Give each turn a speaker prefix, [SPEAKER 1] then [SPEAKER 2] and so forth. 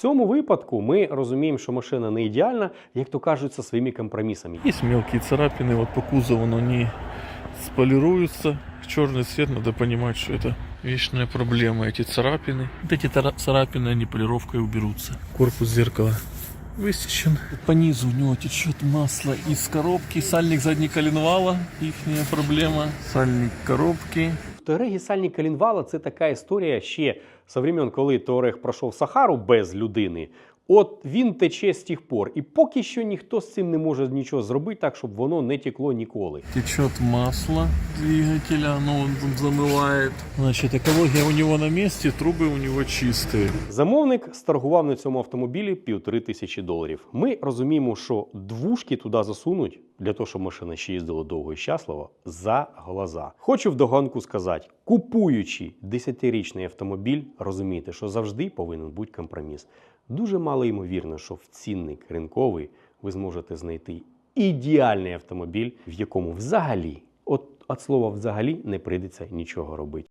[SPEAKER 1] В цьому випадку ми розуміємо, що машина не ідеальна, як то кажуть, зі своїми компромісами.
[SPEAKER 2] Есть мелкие царапины, вот по кузову, но они сполируются. Черный цвет, надо понимать, что это вечная проблема, эти царапины. Вот эти тара- царапины, они полировкой уберутся. Корпус зеркала высечен. По низу у него течет масло из коробки. Сальник задней коленвала, ихняя проблема. Сальник коробки.
[SPEAKER 1] Туареги сальні Калінвала це така історія ще со времен, коли Туарег пройшов Сахару без людини. От він тече з тих пор. І поки що ніхто з цим не може нічого зробити так, щоб воно не текло ніколи.
[SPEAKER 2] Течет масло двигателя, оно он тут замывает. Значит, экология у него на месте, трубы у него чистые.
[SPEAKER 1] Замовник старгував на цьому автомобілі півтори тисячі доларів. Ми розуміємо, що двушки туди засунуть для того, щоб машина ще їздила довго і щасливо, за глаза. Хочу вдогонку сказати: купуючи 10-річний автомобіль, розумійте, що завжди повинен бути компроміс. Дуже мало ймовірно, що в цінник ринковий ви зможете знайти ідеальний автомобіль, в якому взагалі, от від слова взагалі не прийдеться нічого робити.